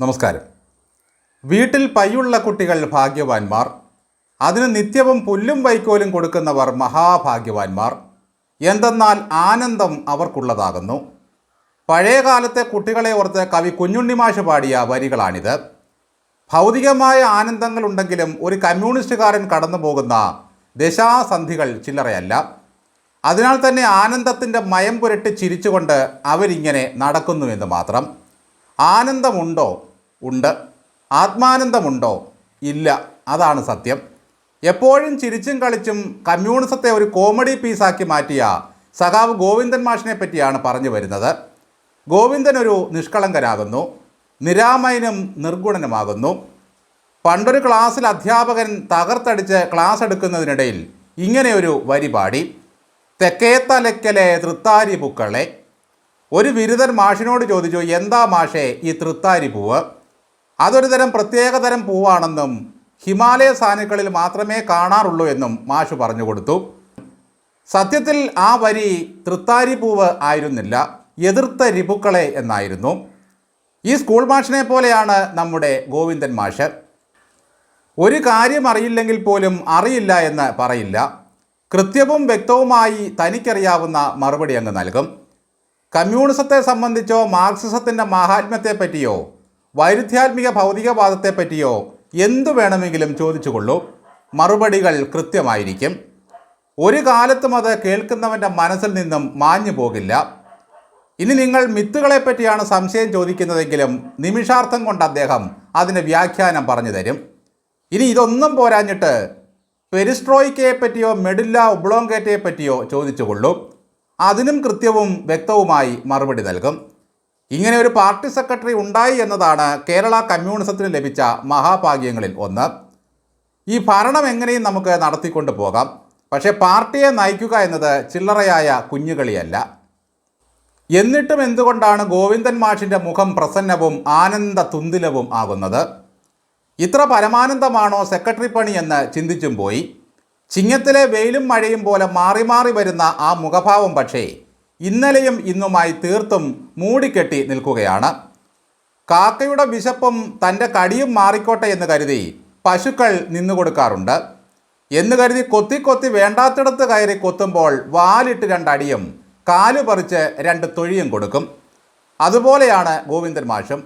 നമസ്കാരം. വീട്ടിൽ പയ്യുള്ള കുട്ടികൾ ഭാഗ്യവാന്മാർ അതിന് നിത്യവും പുല്ലും വൈക്കോലും കൊടുക്കുന്നവർ മഹാഭാഗ്യവാന്മാർ എന്തെന്നാൽ ആനന്ദം അവർക്കുള്ളതാകുന്നു. പഴയകാലത്തെ കുട്ടികളെ ഓർത്ത് കവി കുഞ്ഞുണ്ണിമാഷ് പാടിയ വരികളാണിത്. ഭൗതികമായ ആനന്ദങ്ങളുണ്ടെങ്കിലും ഒരു കമ്മ്യൂണിസ്റ്റുകാരൻ കടന്നു പോകുന്ന ദശാസന്ധികൾ ചില്ലറയല്ല. അതിനാൽ തന്നെ ആനന്ദത്തിന്റെ മയം പുരട്ടി ചിരിച്ചുകൊണ്ട് അവരിങ്ങനെ നടക്കുന്നു എന്ന് മാത്രം. ആനന്ദമുണ്ടോ? ഉണ്ട്. ആത്മാനന്ദമുണ്ടോ? ഇല്ല. അതാണ് സത്യം. എപ്പോഴും ചിരിച്ചും കളിച്ചും കമ്മ്യൂണിസത്തെ ഒരു കോമഡി പീസാക്കി മാറ്റിയ സഖാവ് ഗോവിന്ദൻ മാഷിനെ പറ്റിയാണ് പറഞ്ഞു വരുന്നത്. ഗോവിന്ദൻ ഒരു നിഷ്കളങ്കനാകുന്നു. നിരാമയനും നിർഗുണനുമാകുന്നു. പണ്ടൊരു ക്ലാസ്സിൽ അധ്യാപകൻ തകർത്തടിച്ച് ക്ലാസ് എടുക്കുന്നതിനിടയിൽ ഇങ്ങനെയൊരു വരി പാടി. തെക്കേത്തലയ്ക്കലെ തൃത്താരി പൂക്കളെ. ഒരു ബിരുദൻ മാഷിനോട് ചോദിച്ചു എന്താ മാഷേ ഈ തൃത്താരി പൂവ്? അതൊരു തരം പ്രത്യേക തരം പൂവാണെന്നും ഹിമാലയ സാനുക്കളിൽ മാത്രമേ കാണാറുള്ളൂ എന്നും മാഷു പറഞ്ഞു കൊടുത്തു. സത്യത്തിൽ ആ വരി തൃത്താരി പൂവ് ആയിരുന്നില്ല എതിർത്ത രിപുക്കളെ എന്നായിരുന്നു. ഈ സ്കൂൾ മാഷിനെ പോലെയാണ് നമ്മുടെ ഗോവിന്ദൻ മാഷ്. ഒരു കാര്യം അറിയില്ലെങ്കിൽ പോലും അറിയില്ല എന്ന് പറയില്ല. കൃത്യവും വ്യക്തവുമായി തനിക്കറിയാവുന്ന മറുപടി അങ്ങ് നൽകും. കമ്മ്യൂണിസത്തെ സംബന്ധിച്ചോ മാർക്സിസത്തിന്റെ മഹാത്മ്യത്തെ പറ്റിയോ വൈരുദ്ധ്യാത്മിക ഭൗതികവാദത്തെ പറ്റിയോ എന്തു വേണമെങ്കിലും ചോദിച്ചുകൊള്ളൂ. മറുപടികൾ കൃത്യമായിരിക്കും. ഒരു കാലത്തും അത് കേൾക്കുന്നവന്റെ മനസ്സിൽ നിന്നും മാഞ്ഞു പോകില്ല. ഇനി നിങ്ങൾ മിത്തുകളെ പറ്റിയാണ് സംശയം ചോദിക്കുന്നതെങ്കിലും നിമിഷാർത്ഥം കൊണ്ട് അദ്ദേഹം അതിന് വ്യാഖ്യാനം പറഞ്ഞു തരും. ഇനി ഇതൊന്നും പോരാഞ്ഞിട്ട് പെരിസ്ട്രോയിക്കയെ പറ്റിയോ മെഡില്ല ഒബ്ലോങ്കേറ്റയെ പറ്റിയോ ചോദിച്ചുകൊള്ളൂ. അതിനും കൃത്യവും വ്യക്തവുമായി മറുപടി നൽകും. ഇങ്ങനെ ഒരു പാർട്ടി സെക്രട്ടറി ഉണ്ടായി എന്നതാണ് കേരള കമ്മ്യൂണിസത്തിന് ലഭിച്ച മഹാഭാഗ്യങ്ങളിൽ ഒന്ന്. ഈ ഭരണം എങ്ങനെയും നമുക്ക് നടത്തിക്കൊണ്ട് പോകാം. പക്ഷേ പാർട്ടിയെ നയിക്കുക എന്നത് ചില്ലറയായ കുഞ്ഞുകളിയല്ല. എന്നിട്ടും എന്തുകൊണ്ടാണ് ഗോവിന്ദൻ മാഷിന്റെ മുഖം പ്രസന്നവും ആനന്ദ തുന്തിലവും ആകുന്നത്? ഇത്ര പരമാനന്ദമാണോ സെക്രട്ടറി പണി എന്ന് ചിന്തിച്ചും പോയി. ചിങ്ങത്തിലെ വെയിലും മഴയും പോലെ മാറി മാറി വരുന്ന ആ മുഖഭാവം പക്ഷേ ഇന്നലെയും ഇന്നുമായി തീർത്തും മൂടിക്കെട്ടി നിൽക്കുകയാണ്. കാക്കയുടെ വിശപ്പും തന്റെ കടിയും മാറിക്കോട്ടെ എന്ന് കരുതി പശുക്കൾ നിന്നുകൊടുക്കാറുണ്ട് എന്ന് കരുതി കൊത്തി കൊത്തി വേണ്ടാത്തിടത്ത് കയറി കൊത്തുമ്പോൾ വാലിട്ട് രണ്ടടിയും കാലു പറിച്ച് രണ്ട് തൊഴിയും കൊടുക്കും. അതുപോലെയാണ് ഗോവിന്ദൻ മാഷും.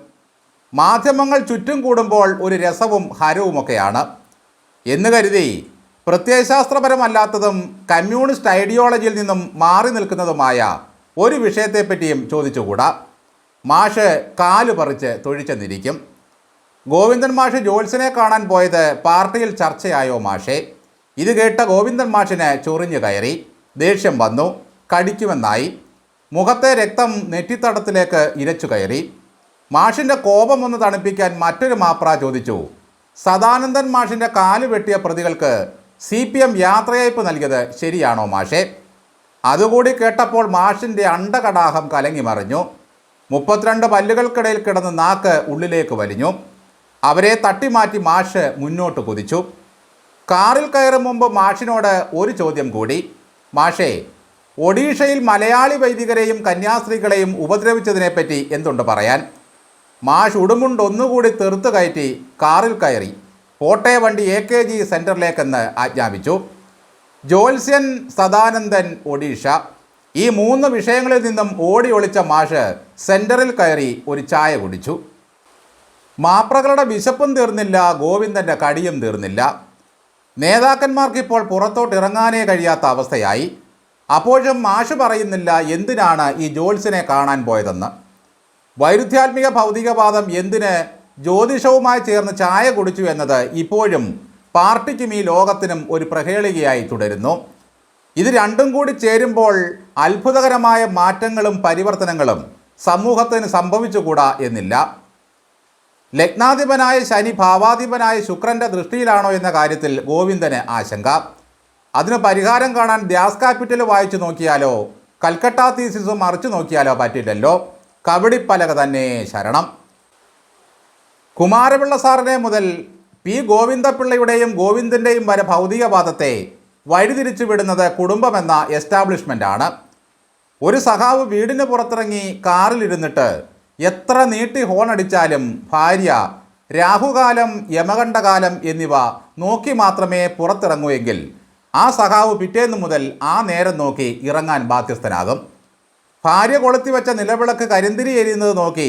മാധ്യമങ്ങൾ ചുറ്റും കൂടുമ്പോൾ ഒരു രസവും ഹരവുമൊക്കെയാണ്. എന്ന് കരുതി പ്രത്യയശാസ്ത്രപരമല്ലാത്തതും കമ്മ്യൂണിസ്റ്റ് ഐഡിയോളജിയിൽ നിന്നും മാറി നിൽക്കുന്നതുമായ ഒരു വിഷയത്തെപ്പറ്റിയും ചോദിച്ചുകൂടാ? മാഷ് കാൽ പറിച്ച് തൊഴിച്ചെന്നിരിക്കും ഗോവിന്ദൻ മാഷ് ജോത്സനെ കാണാൻ പോയത് പാർട്ടിയിൽ ചർച്ചയായോ മാഷേ? ഇത് കേട്ട ഗോവിന്ദൻ മാഷിന് ചൊറിഞ്ഞു കയറി. ദേഷ്യം വന്നു. കടിക്കുമെന്നായി. മുഖത്തെ രക്തം നെറ്റിത്തടത്തിലേക്ക് ഇരച്ചു കയറി. മാഷിന്റെ കോപം ഒന്ന് തണുപ്പിക്കാൻ മറ്റൊരു മാപ്ര ചോദിച്ചു. സദാനന്ദൻ മാഷിന്റെ കാൽ വെട്ടിയ പ്രതികൾക്ക് സി പി എം യാത്രയയപ്പ് നൽകിയത് ശരിയാണോ മാഷേ? അതുകൂടി കേട്ടപ്പോൾ മാഷിന്റെ അണ്ടകടാഹം കലങ്ങി മറിഞ്ഞു. മുപ്പത്തിരണ്ട് പല്ലുകൾക്കിടയിൽ കിടന്ന് നാക്ക് ഉള്ളിലേക്ക് വലിഞ്ഞു. അവരെ തട്ടിമാറ്റി മാഷ് മുന്നോട്ട് കുതിച്ചു. കാറിൽ കയറും മുമ്പ് മാഷിനോട് ഒരു ചോദ്യം കൂടി. മാഷേ ഒഡീഷയിൽ മലയാളി വൈദികരെയും കന്യാസ്ത്രീകളെയും ഉപദ്രവിച്ചതിനെപ്പറ്റി എന്തുണ്ട് പറയാൻ? മാഷ് ഉടുമുണ്ട് ഒന്നുകൂടി തെറുത്തു കയറ്റി കാറിൽ കയറി. പോട്ടെ വണ്ടി എ കെ ജി സെന്ററിലേക്കെന്ന് ആജ്ഞാപിച്ചു. ജോത്സ്യൻ സദാനന്ദൻ ഒഡീഷ. ഈ മൂന്ന് വിഷയങ്ങളിൽ നിന്നും ഓടി ഒളിച്ച മാഷ് സെന്ററിൽ കയറി ഒരു ചായ കുടിച്ചു. മാപ്രകളുടെ വിശപ്പും തീർന്നില്ല ഗോവിന്ദന്റെ കടിയും തീർന്നില്ല. നേതാക്കന്മാർക്കിപ്പോൾ പുറത്തോട്ട് ഇറങ്ങാനേ കഴിയാത്ത അവസ്ഥയായി. അപ്പോഴും മാഷ് പറയുന്നില്ല എന്തിനാണ് ഈ ജോത്സ്യനെ കാണാൻ പോയതെന്ന്. വൈരുദ്ധ്യാത്മിക ഭൗതികവാദം എന്തിന് ജ്യോതിഷവുമായി ചേർന്ന് ചായ കുടിച്ചു എന്നത് ഇപ്പോഴും പാർട്ടിക്കും ഈ ലോകത്തിനും ഒരു പ്രഹേളികയായി തുടരുന്നു. ഇത് രണ്ടും കൂടി ചേരുമ്പോൾ അത്ഭുതകരമായ മാറ്റങ്ങളും പരിവർത്തനങ്ങളും സമൂഹത്തിന് സംഭവിച്ചുകൂടാ എന്നില്ല. ലഗ്നാധിപനായ ശനി ഭാവാധിപനായ ശുക്രന്റെ ദൃഷ്ടിയിലാണോ എന്ന കാര്യത്തിൽ ഗോവിന്ദന് ആശങ്ക. അതിന് പരിഹാരം കാണാൻ ദ്യാസ് ക്യാപിറ്റൽ വായിച്ചു നോക്കിയാലോ കൽക്കട്ട തീസിസും മറിച്ചു നോക്കിയാലോ പറ്റില്ലല്ലോ. കബഡിപ്പലക തന്നെ ശരണം. കുമാരപിള്ള സാറിനെ മുതൽ പി ഗോവിന്ദപിള്ളയുടെയും ഗോവിന്ദന്റെയും വരെ ഭൗതികവാദത്തെ വഴിതിരിച്ചു വിടുന്നത് കുടുംബമെന്ന എസ്റ്റാബ്ലിഷ്മെന്റാണ് ഒരു സഹാവ് വീടിന് പുറത്തിറങ്ങി കാറിലിരുന്നിട്ട് എത്ര നീട്ടി ഹോണടിച്ചാലും ഭാര്യ രാഹുകാലം യമകണ്ഠകാലം എന്നിവ നോക്കി മാത്രമേ പുറത്തിറങ്ങൂ എങ്കിൽ ആ സഹാവ് പിറ്റേന്ന് മുതൽ ആ നേരം നോക്കി ഇറങ്ങാൻ ബാധ്യസ്ഥനാകും. ഭാര്യ കൊളുത്തി വെച്ച നിലവിളക്ക് കരിന്തിരി എരിയുന്നത് നോക്കി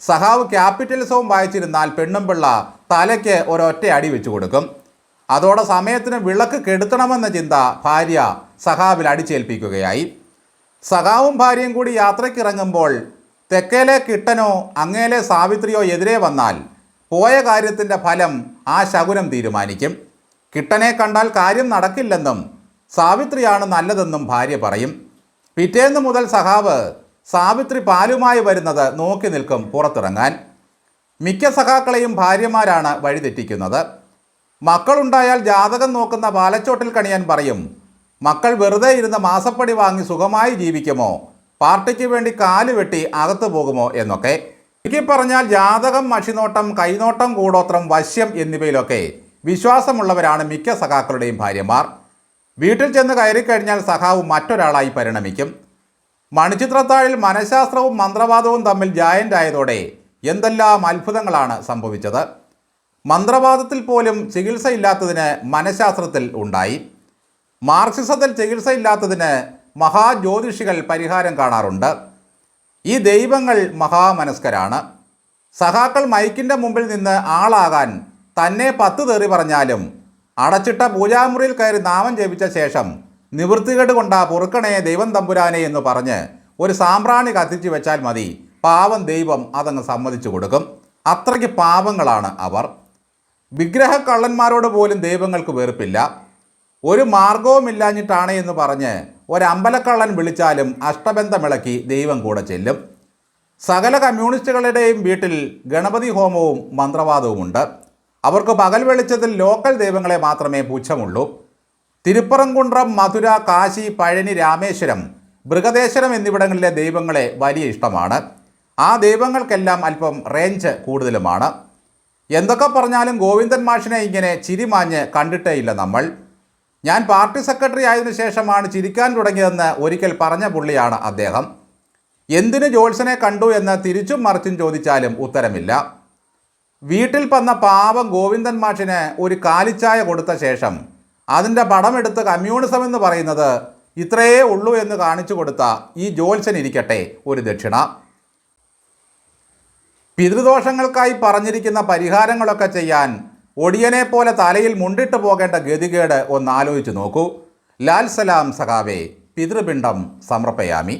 സഖാവ് ക്യാപിറ്റലിസവും വായിച്ചിരുന്നാൽ പെണ്ണും പിള്ള തലയ്ക്ക് ഒരൊറ്റ അടി വെച്ചു കൊടുക്കും. അതോടെ സമയത്തിന് വിളക്ക് കെടുത്തണമെന്ന ചിന്ത ഭാര്യ സഹാവിൽ അടിച്ചേൽപ്പിക്കുകയായി. സഹാവും ഭാര്യയും കൂടി യാത്രയ്ക്കിറങ്ങുമ്പോൾ തെക്കേലെ കിട്ടനോ അങ്ങേലെ സാവിത്രിയോ എതിരെ വന്നാൽ പോയ കാര്യത്തിന്റെ ഫലം ആ ശകുനം തീരുമാനിക്കും. കിട്ടനെ കണ്ടാൽ കാര്യം നടക്കില്ലെന്നും സാവിത്രിയാണ് നല്ലതെന്നും ഭാര്യ പറയും. പിറ്റേന്ന് മുതൽ സഖാവ് സാവിത്രി പാലുമായി വരുന്നത് നോക്കി നിൽക്കും പുറത്തിറങ്ങാൻ. മിക്ക സഖാക്കളെയും ഭാര്യമാരാണ് വഴിതെറ്റിക്കുന്നത്. മക്കളുണ്ടായാൽ ജാതകം നോക്കുന്ന പാലച്ചോട്ടിൽ കണിയാൻ പറയും മക്കൾ വെറുതെ ഇരുന്ന് മാസപ്പടി വാങ്ങി സുഖമായി ജീവിക്കുമോ? പാർട്ടിക്ക് വേണ്ടി കാൽ വെട്ടി അകത്തു പോകുമോ? എന്നൊക്കെ. ചുരുക്കി പറഞ്ഞാൽ ജാതകം മഷിനോട്ടം കൈനോട്ടം കൂടോത്രം വശ്യം എന്നിവയിലൊക്കെ വിശ്വാസമുള്ളവരാണ് മിക്ക സഖാക്കളുടെയും ഭാര്യമാർ. വീട്ടിൽ ചെന്ന് കയറിക്കഴിഞ്ഞാൽ സഖാവ് മറ്റൊരാളായി പരിണമിക്കും. മണിച്ചിത്രത്താഴിൽ മനഃശാസ്ത്രവും മന്ത്രവാദവും തമ്മിൽ ജായന്റ് ആയതോടെ എന്തെല്ലാം അത്ഭുതങ്ങളാണ് സംഭവിച്ചത്? മന്ത്രവാദത്തിൽ പോലും ചികിത്സയില്ലാത്തതിന് മനഃശാസ്ത്രത്തിൽ ഉണ്ടായി. മാർക്സിസത്തിൽ ചികിത്സയില്ലാത്തതിന് മഹാജ്യോതിഷികൾ പരിഹാരം കാണാറുണ്ട്. ഈ ദൈവങ്ങൾ മഹാമനസ്കരാണ്. സഹാക്കൾ മൈക്കിന്റെ മുമ്പിൽ നിന്ന് ആളാകാൻ തന്നെ പത്ത് തെറി പറഞ്ഞാലും അടച്ചിട്ട പൂജാമുറിയിൽ കയറി നാമം ജപിച്ച ശേഷം നിവൃത്തികേട് കൊണ്ടാ പൊറുക്കണേ ദൈവം തമ്പുരാനെ എന്ന് പറഞ്ഞ് ഒരു സാമ്പ്രാണി കത്തിച്ചു വെച്ചാൽ മതി. പാവം ദൈവം അതങ്ങ് സമ്മതിച്ചു കൊടുക്കും. അത്രയ്ക്ക് പാവങ്ങളാണ് അവർ. വിഗ്രഹ കള്ളന്മാരോട് പോലും ദൈവങ്ങൾക്ക് വെറുപ്പില്ല. ഒരു മാർഗവുമില്ലാഞ്ഞിട്ടാണ് എന്ന് പറഞ്ഞ് ഒരമ്പലക്കള്ളൻ വിളിച്ചാലും അഷ്ടബന്ധമിളക്കി ദൈവം കൂടെ ചെല്ലും. സകല കമ്മ്യൂണിസ്റ്റുകളുടെയും വീട്ടിൽ ഗണപതി ഹോമവും മന്ത്രവാദവുമുണ്ട്. അവർക്ക് പകൽ വെളിച്ചത്തിൽ ലോക്കൽ ദൈവങ്ങളെ മാത്രമേ പുച്ഛമുള്ളൂ തിരുപ്പറംകുണ്ട്രം മധുര കാശി പഴനി രാമേശ്വരം ബൃഹദേശ്വരം എന്നിവിടങ്ങളിലെ ദൈവങ്ങളെ വലിയ ഇഷ്ടമാണ്. ആ ദൈവങ്ങൾക്കെല്ലാം അല്പം റേഞ്ച് കൂടുതലുമാണ്. എന്തൊക്കെ പറഞ്ഞാലും ഗോവിന്ദൻ മാഷിനെ ഇങ്ങനെ ചിരിമാഞ്ഞ് കണ്ടിട്ടേയില്ല നമ്മൾ. ഞാൻ പാർട്ടി സെക്രട്ടറി ആയതിനു ശേഷമാണ് ചിരിക്കാൻ തുടങ്ങിയതെന്ന് ഒരിക്കൽ പറഞ്ഞ പുള്ളിയാണ് അദ്ദേഹം. എന്തിന് ജോത്സനെ കണ്ടു എന്ന് തിരിച്ചും മറിച്ചും ചോദിച്ചാലും ഉത്തരമില്ല. വീട്ടിൽ വന്ന പാവം ഗോവിന്ദൻ മാഷിന് ഒരു കാലിച്ചായ കൊടുത്ത ശേഷം അതിന്റെ പടമെടുത്ത് കമ്മ്യൂണിസം എന്ന് പറയുന്നത് ഇത്രയേ ഉള്ളൂ എന്ന് കാണിച്ചു കൊടുത്ത ഈ ഇരിക്കട്ടെ ഒരു ദക്ഷിണ. പിതൃദോഷങ്ങൾക്കായി പറഞ്ഞിരിക്കുന്ന പരിഹാരങ്ങളൊക്കെ ചെയ്യാൻ ഒടിയനെ പോലെ തലയിൽ മുണ്ടിട്ട് പോകേണ്ട ഗതികേട് ഒന്ന് ആലോചിച്ച് നോക്കൂ. ലാൽ സലാം സഖാവേ പിതൃപിണ്ഡം സമർപ്പയാമി.